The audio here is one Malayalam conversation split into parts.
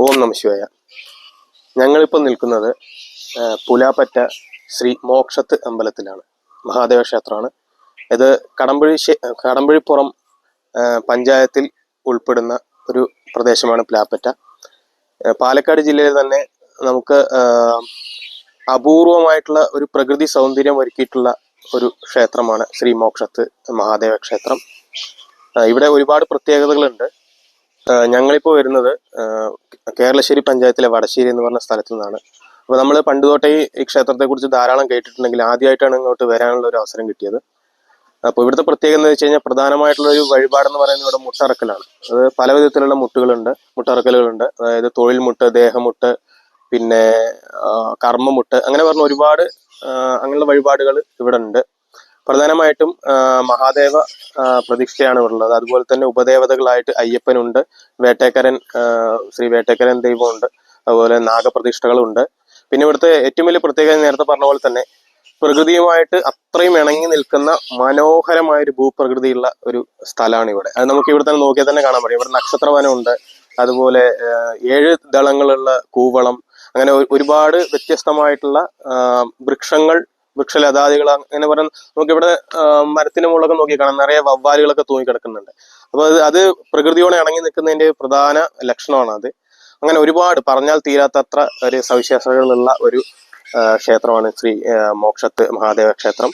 ഓം നമ ശിവായ. ഞങ്ങളിപ്പോൾ നിൽക്കുന്നത് പുലാപ്പറ്റ ശ്രീ മോക്ഷത്ത് അമ്പലത്തിലാണ്. മഹാദേവ ക്ഷേത്രമാണ്. ഇത് കടമ്പഴി കടമ്പഴിപ്പുറം പഞ്ചായത്തിൽ ഉൾപ്പെടുന്ന ഒരു പ്രദേശമാണ് പുലാപ്പറ്റ. പാലക്കാട് ജില്ലയിൽ തന്നെ നമുക്ക് അപൂർവമായിട്ടുള്ള ഒരു പ്രകൃതി സൗന്ദര്യം ഒരുക്കിയിട്ടുള്ള ഒരു ക്ഷേത്രമാണ് ശ്രീ മോക്ഷത്ത് മഹാദേവ ക്ഷേത്രം. ഇവിടെ ഒരുപാട് പ്രത്യേകതകളുണ്ട്. ഞങ്ങളിപ്പോൾ വരുന്നത് കേരളശ്ശേരി പഞ്ചായത്തിലെ വടശ്ശേരി എന്ന് പറഞ്ഞ സ്ഥലത്തു നിന്നാണ്. അപ്പോൾ നമ്മൾ പണ്ട് തൊട്ടേ ഈ- ക്ഷേത്രത്തെക്കുറിച്ച് ധാരാളം കേട്ടിട്ടുണ്ടെങ്കിൽ ആദ്യമായിട്ടാണ് ഇങ്ങോട്ട് വരാനുള്ള ഒരു അവസരം കിട്ടിയത്. അപ്പോൾ ഇവിടുത്തെ പ്രത്യേകത എന്ന് വെച്ച് കഴിഞ്ഞാൽ പ്രധാനമായിട്ടുള്ള ഒരു വഴിപാടെന്ന് പറയുന്നത് ഇവിടെ മുട്ടറക്കലാണ്. അത് പല വിധത്തിലുള്ള മുട്ടുകളുണ്ട് മുട്ടറക്കലുകളുണ്ട്. അതായത് തൊഴിൽ മുട്ട് ദേഹമുട്ട് പിന്നെ കർമ്മമുട്ട് അങ്ങനെ പറഞ്ഞ ഒരുപാട് അങ്ങനെയുള്ള വഴിപാടുകൾ ഇവിടെ ഉണ്ട് പ്രധാനമായിട്ടും മഹാദേവ പ്രതിഷ്ഠയാണ് ഉള്ളത്. അതുപോലെ തന്നെ ഉപദേവതകളായിട്ട് അയ്യപ്പനുണ്ട് വേട്ടേക്കരൻ ശ്രീ വേട്ടേക്കരൻ ദൈവമുണ്ട് അതുപോലെ നാഗപ്രതിഷ്ഠകളുണ്ട്. പിന്നെ ഇവിടുത്തെ ഏറ്റവും വലിയ പ്രത്യേകത നേരത്തെ പറഞ്ഞ പോലെ തന്നെ പ്രകൃതിയുമായിട്ട് അത്രയും ഇണങ്ങി നിൽക്കുന്ന മനോഹരമായ ഒരു ഭൂപ്രകൃതിയുള്ള ഒരു സ്ഥലമാണ് ഇവിടെ. അത് നമുക്ക് ഇവിടെ തന്നെ നോക്കിയാൽ തന്നെ കാണാൻ പറ്റും. ഇവിടെ നക്ഷത്രവനമുണ്ട് അതുപോലെ ഏഴ് ദളങ്ങളുള്ള കൂവളം അങ്ങനെ ഒരുപാട് വ്യത്യസ്തമായിട്ടുള്ള വൃക്ഷങ്ങൾ വൃക്ഷലതാദികൾ അങ്ങനെ പറഞ്ഞ നമുക്കിവിടെ മരത്തിന് മുകളിലൊക്കെ നോക്കി കാണാം. നിറയെ വവ്വാലുകളൊക്കെ തൂങ്ങിക്കിടക്കുന്നുണ്ട്. അപ്പൊ അത് പ്രകൃതിയോടെ ഇണങ്ങി നിൽക്കുന്നതിന്റെ പ്രധാന ലക്ഷണമാണ് അത്. അങ്ങനെ ഒരുപാട് പറഞ്ഞാൽ തീരാത്തത്ര ഒരു സവിശേഷതകളുള്ള ഒരു ക്ഷേത്രമാണ് ശ്രീ മോക്ഷത്ത് മഹാദേവ ക്ഷേത്രം.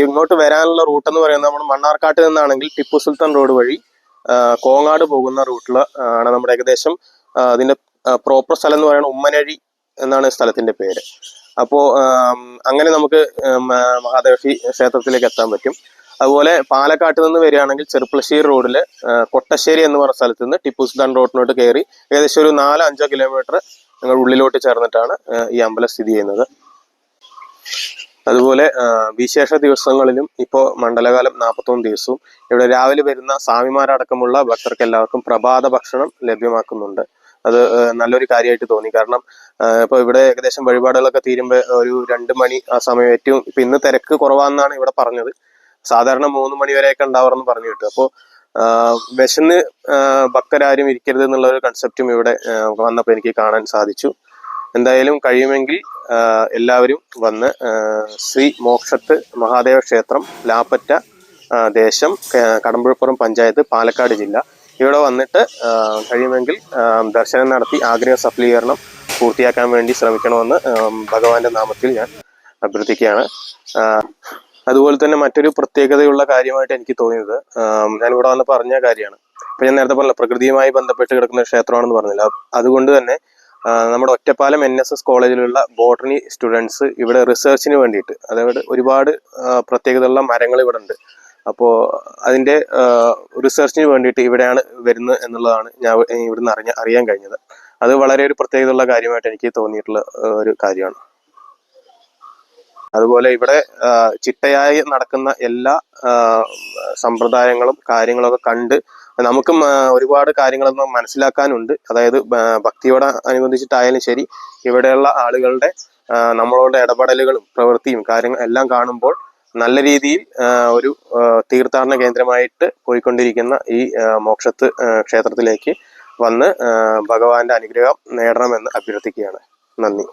ഇങ്ങോട്ട് വരാനുള്ള റൂട്ട് എന്ന് പറയുന്നത് നമ്മൾ മണ്ണാർക്കാട്ട് നിന്നാണെങ്കിൽ ടിപ്പു സുൽത്താൻ റോഡ് വഴി കോങ്ങാട് പോകുന്ന റൂട്ടിൽ ആണ് നമ്മുടെ ഏകദേശം അതിന്റെ പ്രോപ്പർ സ്ഥലം എന്ന് പറയുന്നത് ഉമ്മനഴി എന്നാണ് സ്ഥലത്തിന്റെ പേര്. അപ്പോൾ അങ്ങനെ നമുക്ക് മഹാദേവി ക്ഷേത്രത്തിലേക്ക് എത്താൻ പറ്റും. അതുപോലെ പാലക്കാട്ട് നിന്ന് വരികയാണെങ്കിൽ ചെറുപ്പളശ്ശേരി റോഡിൽ കൊട്ടശ്ശേരി എന്ന് പറഞ്ഞ സ്ഥലത്ത് നിന്ന് ടിപ്പു സുൽത്താൻ റോഡിനോട്ട് കയറി ഏകദേശം ഒരു നാലോ അഞ്ചോ കിലോമീറ്റർ ഞങ്ങൾ ഉള്ളിലോട്ട് ചേർന്നിട്ടാണ് ഈ അമ്പലം സ്ഥിതി ചെയ്യുന്നത്. അതുപോലെ വിശേഷ ദിവസങ്ങളിലും ഇപ്പോൾ മണ്ഡലകാലം നാൽപ്പത്തൊന്ന് ദിവസവും ഇവിടെ രാവിലെ വരുന്ന സ്വാമിമാരടക്കമുള്ള ഭക്തർക്ക് എല്ലാവർക്കും പ്രഭാത ഭക്ഷണം ലഭ്യമാക്കുന്നുണ്ട്. അത് നല്ലൊരു കാര്യമായിട്ട് തോന്നി. കാരണം ഇപ്പൊ ഇവിടെ ഏകദേശം വഴിപാടുകളൊക്കെ തീരുമ്പോൾ ഒരു രണ്ട് മണി ആ സമയം ഏറ്റവും ഇപ്പൊ ഇന്ന് തിരക്ക് കുറവാന്നാണ് ഇവിടെ പറഞ്ഞത്. സാധാരണ മൂന്ന് മണി വരെയൊക്കെ ഉണ്ടാവാറെന്ന് പറഞ്ഞു കിട്ടും. അപ്പോൾ വിശന്ന് ഭക്തരാരും ഇരിക്കരുത് എന്നുള്ള ഒരു കൺസെപ്റ്റും ഇവിടെ വന്നപ്പോ വന്നപ്പോൾ എനിക്ക് കാണാൻ സാധിച്ചു. എന്തായാലും കഴിയുമെങ്കിൽ എല്ലാവരും വന്ന് ശ്രീ മോക്ഷത്ത് മഹാദേവ ക്ഷേത്രം ലാപ്പറ്റ ദേശം കടമ്പുഴപ്പുറം പഞ്ചായത്ത് പാലക്കാട് ജില്ല ഇവിടെ വന്നിട്ട് കഴിയുമെങ്കിൽ ദർശനം നടത്തി ആഗ്രഹ സഫലീകരണം പൂർത്തിയാക്കാൻ വേണ്ടി ശ്രമിക്കണമെന്ന് ഭഗവാന്റെ നാമത്തിൽ ഞാൻ അഭ്യർത്ഥിക്കുകയാണ്. അതുപോലെ തന്നെ മറ്റൊരു പ്രത്യേകതയുള്ള കാര്യമായിട്ട് എനിക്ക് തോന്നിയത് ഞാൻ ഇവിടെ വന്ന് പറഞ്ഞ കാര്യമാണ്. ഇപ്പൊ ഞാൻ നേരത്തെ പറഞ്ഞ പ്രകൃതിയുമായി ബന്ധപ്പെട്ട് കിടക്കുന്ന ക്ഷേത്രമാണെന്ന് പറഞ്ഞില്ല. അതുകൊണ്ട് തന്നെ നമ്മുടെ ഒറ്റപ്പാലം എൻ എസ് എസ് കോളേജിലുള്ള ബോട്ടണി സ്റ്റുഡൻസ് ഇവിടെ റിസർച്ചിന് വേണ്ടിയിട്ട് അതായത് ഒരുപാട് പ്രത്യേകതയുള്ള മരങ്ങൾ ഇവിടെ ഉണ്ട്. അപ്പോൾ അതിന്റെ റിസർച്ചിന് വേണ്ടിയിട്ട് ഇവിടെയാണ് വരുന്നത് എന്നുള്ളതാണ് ഞാൻ ഇവ- ഇവിടുന്ന് അറിഞ്ഞ അറിയാൻ കഴിഞ്ഞത്. അത് വളരെ ഒരു പ്രത്യേകതയുള്ള കാര്യമായിട്ട് എനിക്ക് തോന്നിയിട്ടുള്ള ഒരു കാര്യമാണ്. അതുപോലെ ഇവിടെ ചിട്ടയായി നടക്കുന്ന എല്ലാ സമ്പ്രദായങ്ങളും കാര്യങ്ങളൊക്കെ കണ്ട് നമുക്കും ഒരുപാട് കാര്യങ്ങളൊന്നും മനസ്സിലാക്കാനുണ്ട്. അതായത് ഭക്തിയോട് അനുബന്ധിച്ചിട്ടായാലും ശരി ഇവിടെയുള്ള ആളുകളുടെ നമ്മളോട് ഇടപെടലുകളും പ്രവൃത്തിയും കാര്യങ്ങൾ എല്ലാം കാണുമ്പോൾ നല്ല രീതിയിൽ ഒരു തീർത്ഥാടന കേന്ദ്രമായിട്ട് പോയിക്കൊണ്ടിരിക്കുന്ന ഈ മോക്ഷത്ത് ക്ഷേത്രത്തിലേക്ക് വന്ന് ഭഗവാന്റെ അനുഗ്രഹം നേടണമെന്ന് അഭ്യർത്ഥിക്കുകയാണ്. നന്ദി.